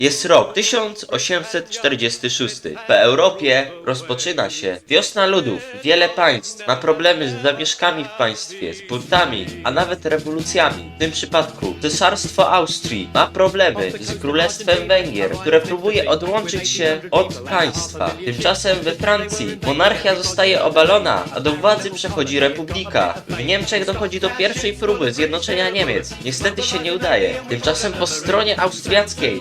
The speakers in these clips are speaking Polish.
Jest rok 1846. W Europie rozpoczyna się wiosna ludów. Wiele państw ma problemy z zamieszkami w państwie, z buntami, a nawet rewolucjami. W tym przypadku Cesarstwo Austrii ma problemy z Królestwem Węgier, które próbuje odłączyć się od państwa. Tymczasem we Francji monarchia zostaje obalona, a do władzy przechodzi republika. W Niemczech dochodzi do pierwszej próby zjednoczenia Niemiec. Niestety się nie udaje. Tymczasem po stronie austriackiej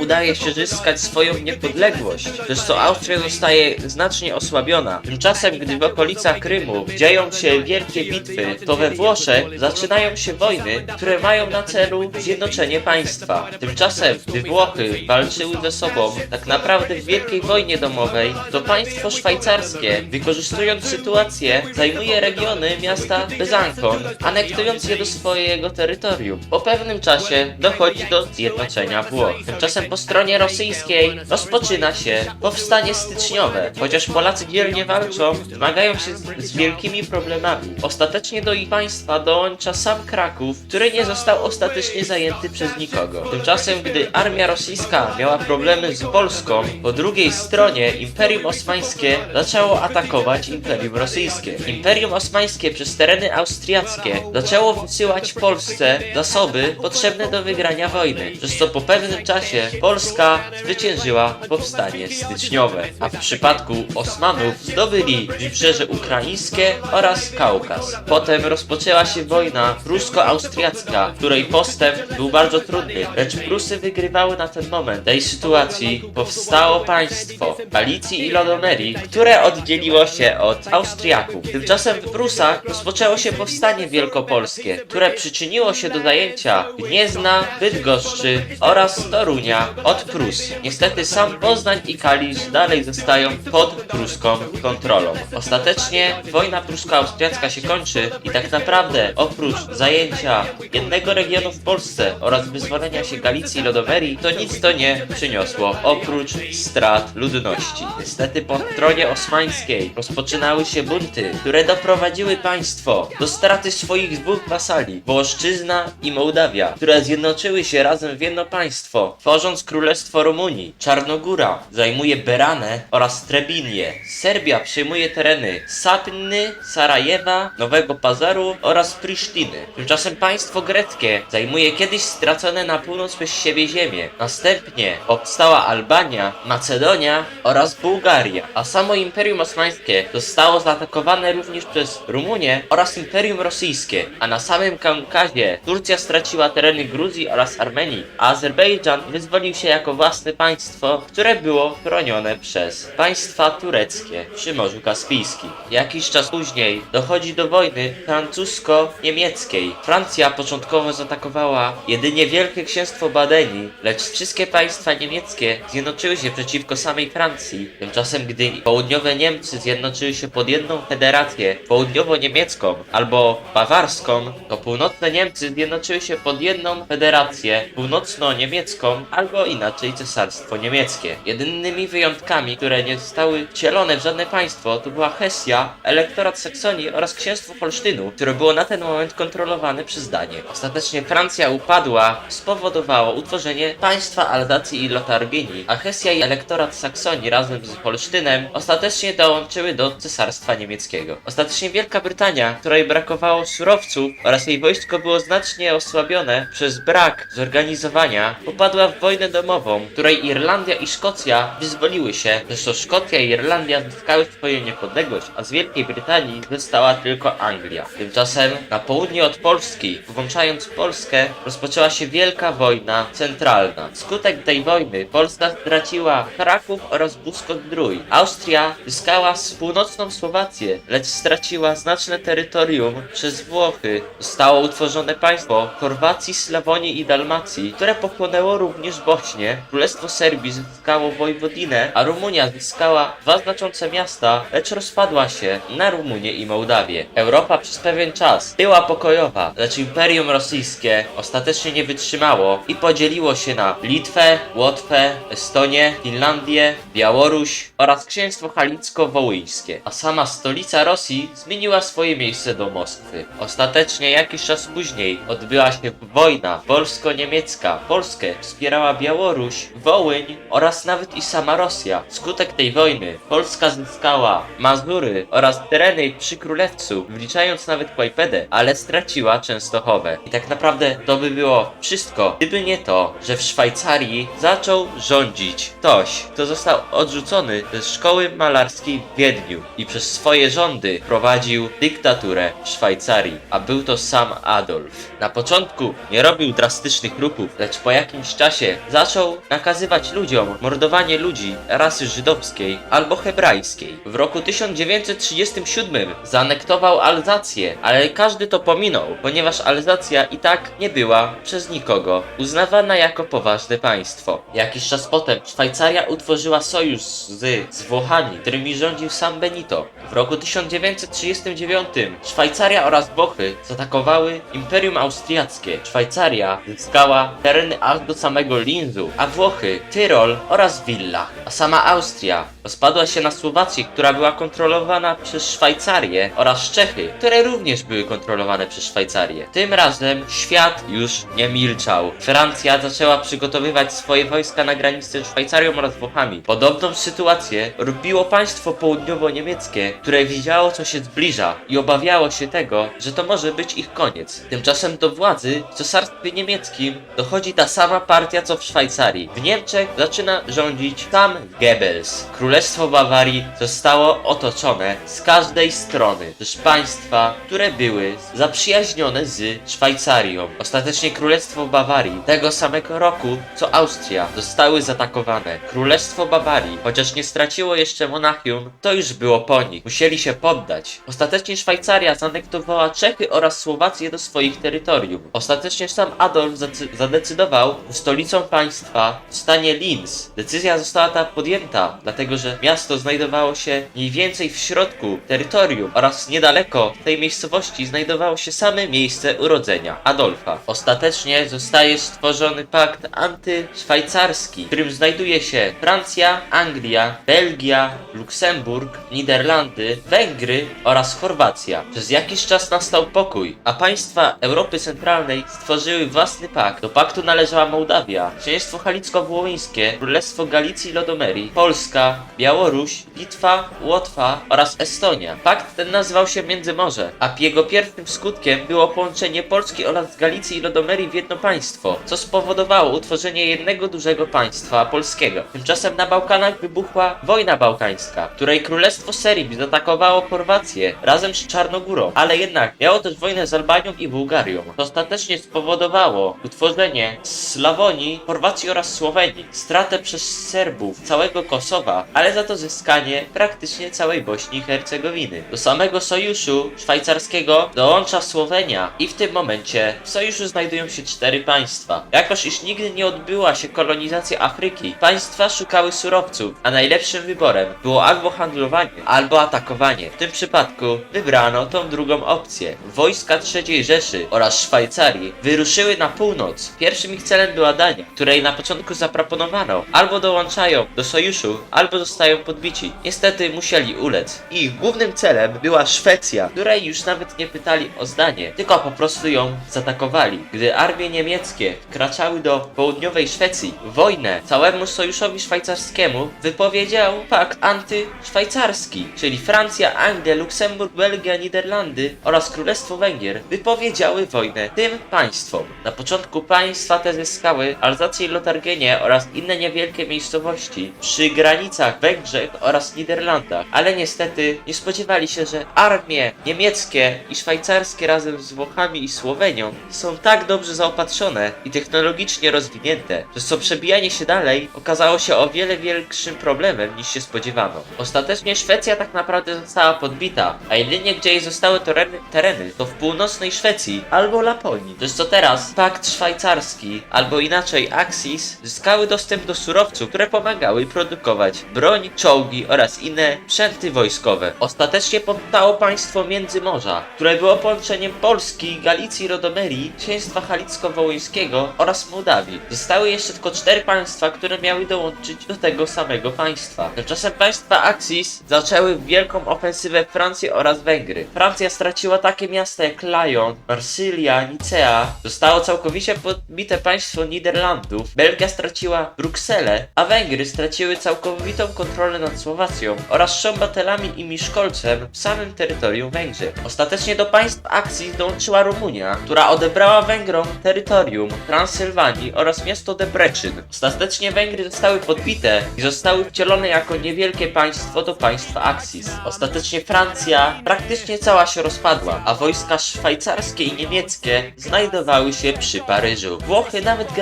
Udaje się zyskać swoją niepodległość, przez co Austria zostaje znacznie osłabiona. Tymczasem, gdy w okolicach Krymu dzieją się wielkie bitwy, to we Włoszech zaczynają się wojny, które mają na celu zjednoczenie państwa. Tymczasem, gdy Włochy walczyły ze sobą, tak naprawdę w wielkiej wojnie domowej, to państwo szwajcarskie, wykorzystując sytuację, zajmuje regiony miasta Bezancon, anektując je do swojego terytorium. Po pewnym czasie dochodzi do zjednoczenia Włoch. Tymczasem po stronie rosyjskiej rozpoczyna się powstanie styczniowe. Chociaż Polacy dzielnie walczą, zmagają się z, z wielkimi problemami. Ostatecznie do ich państwa dołącza sam Kraków, który nie został ostatecznie zajęty przez nikogo. Tymczasem, gdy armia rosyjska miała problemy z Polską, po drugiej stronie Imperium Osmańskie zaczęło atakować Imperium Rosyjskie. Imperium Osmańskie przez tereny austriackie zaczęło wysyłać Polsce zasoby potrzebne do wygrania wojny, przez co po pewnym czasie Polska zwyciężyła powstanie styczniowe, a w przypadku Osmanów zdobyli wybrzeże ukraińskie oraz Kaukaz. Potem rozpoczęła się wojna prusko-austriacka, której postęp był bardzo trudny, lecz Prusy wygrywały na ten moment. Tej sytuacji powstało państwo Galicji i Lodomerii, które oddzieliło się od Austriaków. Tymczasem w Prusach rozpoczęło się powstanie wielkopolskie, które przyczyniło się do zajęcia Gniezna, Bydgoszczy oraz Torunia od Prus. Niestety sam Poznań i Kalisz dalej zostają pod pruską kontrolą. Ostatecznie wojna prusko-austriacka się kończy i tak naprawdę oprócz zajęcia jednego regionu w Polsce oraz wyzwolenia się Galicji i Lodomerii, to nic to nie przyniosło oprócz strat ludności. Niestety po stronie osmańskiej rozpoczynały się bunty, które doprowadziły państwo do straty swoich dwóch wasali, Wołoszczyzna i Mołdawia, które zjednoczyły się razem w jedno państwo, tworząc Królestwo Rumunii. Czarnogóra zajmuje Beranę oraz Trebinię. Serbia przejmuje tereny Sapny, Sarajewa, Nowego Pazaru oraz Prisztiny. Tymczasem państwo greckie zajmuje kiedyś stracone na północ przez siebie ziemię. Następnie powstała Albania, Macedonia oraz Bułgaria, a samo Imperium Osmańskie zostało zaatakowane również przez Rumunię oraz Imperium Rosyjskie, a na samym Kaukazie Turcja straciła tereny Gruzji oraz Armenii, a Azerbejdżan wyzwolił się jako własne państwo, które było chronione przez państwa tureckie przy Morzu Kaspijskim. Jakiś czas później dochodzi do wojny francusko-niemieckiej. Francja początkowo zaatakowała jedynie Wielkie Księstwo Badenii, lecz wszystkie państwa niemieckie zjednoczyły się przeciwko samej Francji. Tymczasem, gdy południowe Niemcy zjednoczyły się pod jedną federację południowo-niemiecką albo bawarską, to północne Niemcy zjednoczyły się pod jedną federację północno-niemiecką albo inaczej Cesarstwo Niemieckie. Jedynymi wyjątkami, które nie zostały wcielone w żadne państwo, to była Hesja, elektorat Saksonii oraz Księstwo Holsztynu, które było na ten moment kontrolowane przez Danię. Ostatecznie Francja upadła, spowodowało utworzenie państwa Alzacji i Lotaryngii, a Hesja i elektorat Saksonii razem z Holsztynem ostatecznie dołączyły do Cesarstwa Niemieckiego. Ostatecznie Wielka Brytania, której brakowało surowców oraz jej wojsko było znacznie osłabione przez brak zorganizowania, popadła w wojnę domową, której Irlandia i Szkocja wyzwoliły się. Zresztą Szkocja i Irlandia zyskały swoją niepodległość, a z Wielkiej Brytanii została tylko Anglia. Tymczasem na południe od Polski, włączając Polskę, rozpoczęła się Wielka Wojna Centralna. Wskutek tej wojny Polska straciła Kraków oraz Busko-Zdrój. Austria zyskała północną Słowację, lecz straciła znaczne terytorium przez Włochy. Zostało utworzone państwo Chorwacji, Slawonii i Dalmacji, które pochłonęło również Bośnię. Królestwo Serbii zyskało Wojwodinę, a Rumunia zyskała dwa znaczące miasta, lecz rozpadła się na Rumunię i Mołdawię. Europa przez pewien czas była pokojowa, lecz Imperium Rosyjskie ostatecznie nie wytrzymało i podzieliło się na Litwę, Łotwę, Estonię, Finlandię, Białoruś oraz Księstwo Halicko-Wołyńskie, a sama stolica Rosji zmieniła swoje miejsce do Moskwy. Ostatecznie jakiś czas później odbyła się wojna polsko-niemiecka. Polskę wspierała przegrała Białoruś, Wołyń oraz nawet i sama Rosja. Skutek tej wojny Polska zyskała Mazury oraz tereny przy Królewcu, wliczając nawet Kłajpedę, ale straciła Częstochowę. I tak naprawdę to by było wszystko, gdyby nie to, że w Szwajcarii zaczął rządzić ktoś, kto został odrzucony ze szkoły malarskiej w Wiedniu i przez swoje rządy prowadził dyktaturę w Szwajcarii, a był to sam Adolf. Na początku nie robił drastycznych ruchów, lecz po jakimś czasie zaczął nakazywać ludziom mordowanie ludzi rasy żydowskiej albo hebrajskiej. W roku 1937 zaanektował Alzację, ale każdy to pominął, ponieważ Alzacja i tak nie była przez nikogo uznawana jako poważne państwo. Jakiś czas potem Szwajcaria utworzyła sojusz z, z Włochami, którymi rządził sam Benito. W roku 1939 Szwajcaria oraz Włochy zaatakowały Imperium Austriackie. Szwajcaria zyskała tereny aż do samego Linzu, a Włochy Tyrol oraz Villach. A sama Austria rozpadła się na Słowację, która była kontrolowana przez Szwajcarię oraz Czechy, które również były kontrolowane przez Szwajcarię. Tym razem świat już nie milczał. Francja zaczęła przygotowywać swoje wojska na granicy z Szwajcarią oraz Włochami. Podobną sytuację robiło państwo południowo-niemieckie, które widziało co się zbliża i obawiało się tego, że to może być ich koniec. Tymczasem do władzy w cesarstwie niemieckim dochodzi ta sama partia co w Szwajcarii. W Niemczech zaczyna rządzić sam Goebbels. Królestwo Bawarii zostało otoczone z każdej strony przez państwa, które były zaprzyjaźnione z Szwajcarią. Ostatecznie Królestwo Bawarii tego samego roku co Austria zostały zaatakowane. Królestwo Bawarii, chociaż nie straciło jeszcze Monachium, to już było po nich. Musieli się poddać. Ostatecznie Szwajcaria zanektowała Czechy oraz Słowację do swoich terytorium. Ostatecznie sam Adolf zadecydował, stolicą państwa zostanie Linz. Decyzja została ta podjęta, dlatego że miasto znajdowało się mniej więcej w środku terytorium oraz niedaleko tej miejscowości znajdowało się same miejsce urodzenia Adolfa. Ostatecznie zostaje stworzony pakt antyszwajcarski, w którym znajduje się Francja, Anglia, Belgia, Luksemburg, Niderlandy, Węgry oraz Chorwacja. Przez jakiś czas nastał pokój, a państwa Europy Centralnej stworzyły własny pakt. Do paktu należała Mołdawia, Księstwo Halicko-Włołyńskie, Królestwo Galicji i Lodomerii, Polska, Białoruś, Litwa, Łotwa oraz Estonia. Pakt ten nazywał się Międzymorze, a jego pierwszym skutkiem było połączenie Polski oraz Galicji i Lodomerii w jedno państwo, co spowodowało utworzenie jednego dużego państwa polskiego. Tymczasem na Bałkanach wybuchła wojna bałkańska, której Królestwo Serbii zaatakowało Chorwację razem z Czarnogórą, ale jednak miało też wojnę z Albanią i Bułgarią. To ostatecznie spowodowało utworzenie Slawonii, Chorwacji oraz Słowenii, stratę przez Serbów całego Kosowa, ale za to zyskanie praktycznie całej Bośni i Hercegowiny. Do samego sojuszu szwajcarskiego dołącza Słowenia i w tym momencie w sojuszu znajdują się cztery państwa. Jakoż iż nigdy nie odbyła się kolonizacja Afryki, państwa szukały surowców, a najlepszym wyborem było albo handlowanie, albo atakowanie. W tym przypadku wybrano tą drugą opcję. Wojska III Rzeszy oraz Szwajcarii wyruszyły na północ. Pierwszym ich celem była Dania, której na początku zaproponowano albo dołączają do sojuszu, albo zostają podbici. Niestety musieli ulec. Ich głównym celem była Szwecja, której już nawet nie pytali o zdanie, tylko po prostu ją zaatakowali. Gdy armie niemieckie wkraczały do południowej Szwecji, wojnę całemu sojuszowi szwajcarskiemu wypowiedział pakt antyszwajcarski, czyli Francja, Anglia, Luksemburg, Belgia, Niderlandy oraz Królestwo Węgier wypowiedziały wojnę tym państwom. Na początku państwa te zyskały Alzację i Lotargenię oraz inne niewielkie miejscowości przy granicach Węgrzech oraz Niderlandach, ale niestety nie spodziewali się, że armie niemieckie i szwajcarskie razem z Włochami i Słowenią są tak dobrze zaopatrzone i technologicznie rozwinięte, przez co przebijanie się dalej okazało się o wiele większym problemem niż się spodziewano. Ostatecznie Szwecja tak naprawdę została podbita, a jedynie gdzie jej zostały tereny, tereny to w północnej Szwecji albo Laponii. Co teraz pakt szwajcarski, albo inaczej Axis, zyskały dostęp do surowców, które pomagały produkować broń, czołgi oraz inne sprzęty wojskowe. Ostatecznie powstało państwo Międzymorza, które było połączeniem Polski, Galicji, Rodomerii, Księstwa Halicko-Wołyńskiego oraz Mołdawii. Zostały jeszcze tylko cztery państwa, które miały dołączyć do tego samego państwa. Tymczasem państwa Axis zaczęły wielką ofensywę Francji oraz Węgry. Francja straciła takie miasta jak Lyon, Marsylia, Nicea. Zostało całkowicie podbite państwo Niderlandów Belgia straciła Brukselę, a Węgry straciły całkowitą kontrolę nad Słowacją oraz Szambatelami i Miszkolcem w samym terytorium Węgier. Ostatecznie do państw akcji dołączyła Rumunia, która odebrała Węgrom terytorium Transylwanii oraz miasto Debrecen. Ostatecznie Węgry zostały podbite i zostały wcielone jako niewielkie państwo do państwa Axis. Ostatecznie Francja praktycznie cała się rozpadła, a wojska szwajcarskie i niemieckie znajdowały się przy Paryżu. Włochy nawet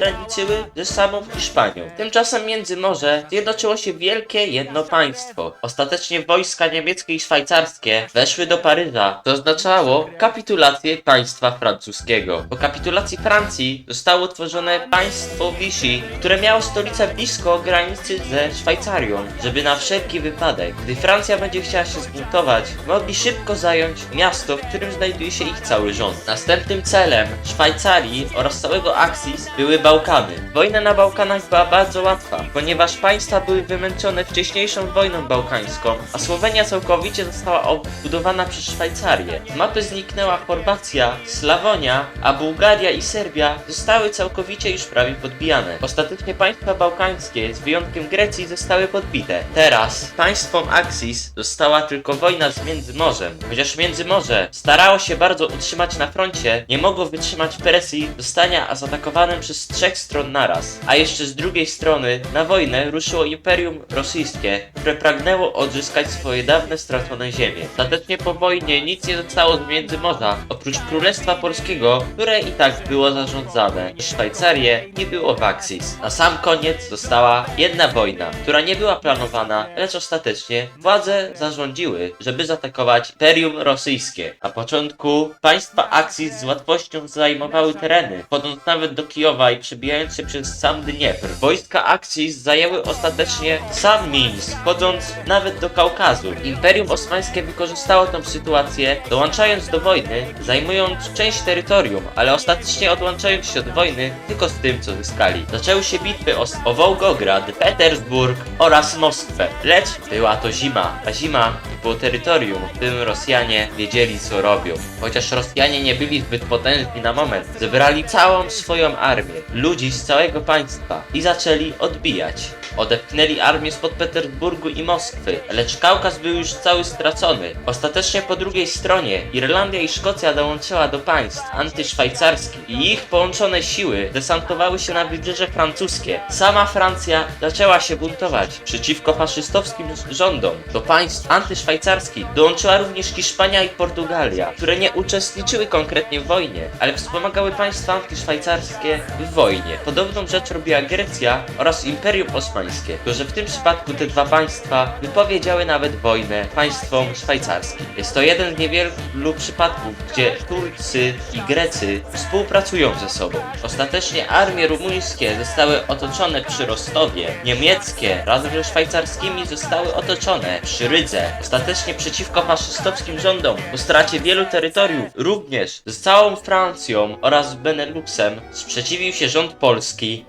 graniczyły ze samą Hiszpanią. Tymczasem między morze zjednoczyło się wielkie jedno państwo. Ostatecznie wojska niemieckie i szwajcarskie weszły do Paryża, co oznaczało kapitulację państwa francuskiego. Po kapitulacji Francji zostało utworzone państwo Vichy, które miało stolicę blisko granicy ze Szwajcarią, żeby na wszelki wypadek, gdy Francja będzie chciała się zbuntować, mogli szybko zająć miasto, w którym znajduje się ich cały rząd. Następnym celem Szwajcarii oraz całego Axis były Bałkany. Wojna na Bałkanach była bardzo łatwa, ponieważ państwa były wymęczone wcześniejszą wojną bałkańską, a Słowenia całkowicie została obudowana przez Szwajcarię. Z mapy zniknęła Chorwacja, Slawonia, a Bułgaria i Serbia zostały całkowicie już prawie podbijane. Ostatecznie państwa bałkańskie, z wyjątkiem Grecji, zostały podbite. Teraz państwom Axis została tylko wojna z Międzymorzem. Chociaż Międzymorze starało się bardzo utrzymać na froncie, nie mogło wytrzymać presji zostania zaatakowanym przez trzech stron naraz. A jeszcze z drugiej strony na wojnę ruszyło Imperium Rosyjskie, które pragnęło odzyskać swoje dawne stracone ziemie. Ostatecznie po wojnie nic nie zostało z Międzymorza, oprócz Królestwa Polskiego, które i tak było zarządzane i Szwajcarię nie było w Axis. Na sam koniec została jedna wojna, która nie była planowana, lecz ostatecznie władze zarządziły, żeby zaatakować Imperium Rosyjskie. Na początku państwa Axis z łatwością zajmowały tereny, wchodząc nawet do Kijowa i przebijając się przez sam Dniepr. Wojska Axis zajęły ostatecznie sam Mińsk, wchodząc nawet do Kaukazu. Imperium Osmańskie wykorzystało tą sytuację, dołączając do wojny, zajmując część terytorium, ale ostatecznie odłączając się od wojny tylko z tym, co zyskali. Zaczęły się bitwy o, o Wołgograd, Petersburg oraz Moskwę. Lecz była to zima, a zima było terytorium, w którym Rosjanie wiedzieli, co robią. Chociaż Rosjanie nie byli zbyt potężni na moment, zebrali całą swoją armię, ludzi z całego państwa i zaczęli odbijać. Odepchnęli armię spod Petersburgu i Moskwy, lecz Kaukaz był już cały stracony. Ostatecznie po drugiej stronie Irlandia i Szkocja dołączyła do państw antyszwajcarskich i ich połączone siły desantowały się na wybrzeże francuskie. Sama Francja zaczęła się buntować przeciwko faszystowskim rządom. Do państw antyszwajcarskich dołączyła również Hiszpania i Portugalia, które nie uczestniczyły konkretnie w wojnie, ale wspomagały państwa antyszwajcarskie w wojnie. Podobną rzecz robiła Grecja oraz Imperium Osmańskie, tylko że w tym przypadku te dwa państwa wypowiedziały nawet wojnę państwom szwajcarskim. Jest to jeden z niewielu przypadków, gdzie Turcy i Grecy współpracują ze sobą. Ostatecznie armie rumuńskie zostały otoczone przy Rostowie, niemieckie razem ze szwajcarskimi zostały otoczone przy Rydze. Ostatecznie przeciwko faszystowskim rządom po stracie wielu terytoriów, również z całą Francją oraz Beneluxem sprzeciwił się rząd polski,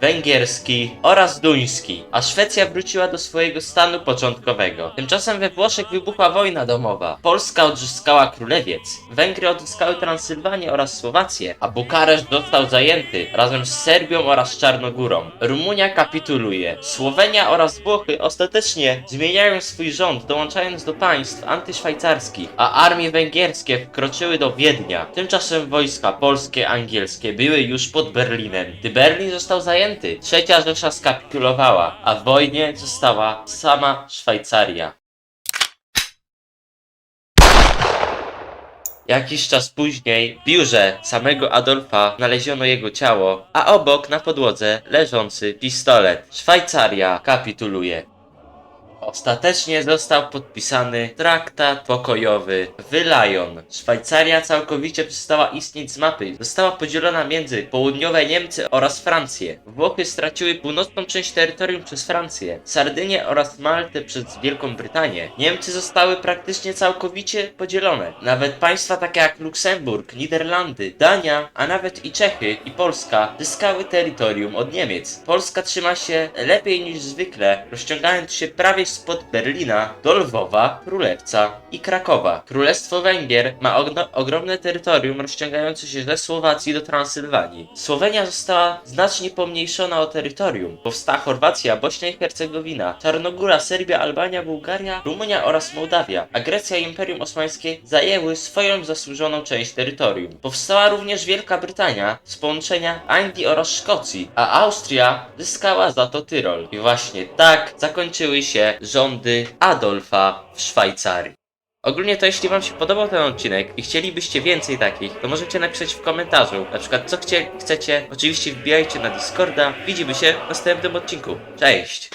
węgierski oraz duński, a Szwecja wróciła do swojego stanu początkowego. Tymczasem we Włoszech wybuchła wojna domowa. Polska odzyskała Królewiec, Węgry odzyskały Transylwanię oraz Słowację, a Bukareszt został zajęty razem z Serbią oraz Czarnogórą. Rumunia kapituluje. Słowenia oraz Włochy ostatecznie zmieniają swój rząd, dołączając do państw antyszwajcarskich, a armie węgierskie wkroczyły do Wiednia. Tymczasem wojska polskie, angielskie były już pod Berlinem. Gdy Berlin został zajęty, trzecia Rzesza skapitulowała, a w wojnie została sama Szwajcaria. Jakiś czas później w biurze samego Adolfa znaleziono jego ciało, a obok na podłodze leżący pistolet. Szwajcaria kapituluje. Ostatecznie został podpisany traktat pokojowy w Lyon. Szwajcaria całkowicie przestała istnieć z mapy. Została podzielona między południowe Niemcy oraz Francję. Włochy straciły północną część terytorium przez Francję, Sardynię oraz Maltę przez Wielką Brytanię. Niemcy zostały praktycznie całkowicie podzielone. Nawet państwa takie jak Luksemburg, Niderlandy, Dania, a nawet i Czechy i Polska zyskały terytorium od Niemiec. Polska trzyma się lepiej niż zwykle, rozciągając się prawie spod Berlina do Lwowa, Królewca i Krakowa. Królestwo Węgier ma ogromne terytorium rozciągające się ze Słowacji do Transylwanii. Słowenia została znacznie pomniejszona o terytorium. Powstała Chorwacja, Bośnia i Hercegowina, Czarnogóra, Serbia, Albania, Bułgaria, Rumunia oraz Mołdawia, a Grecja i Imperium Osmańskie zajęły swoją zasłużoną część terytorium. Powstała również Wielka Brytania z połączenia Anglii oraz Szkocji, a Austria zyskała za to Tyrol. I właśnie tak zakończyły się rządy Adolfa w Szwajcarii. Ogólnie to jeśli wam się podobał ten odcinek i chcielibyście więcej takich, to możecie napisać w komentarzu, na przykład co chcie, chcecie. Oczywiście wbijajcie na Discorda. Widzimy się w następnym odcinku. Cześć!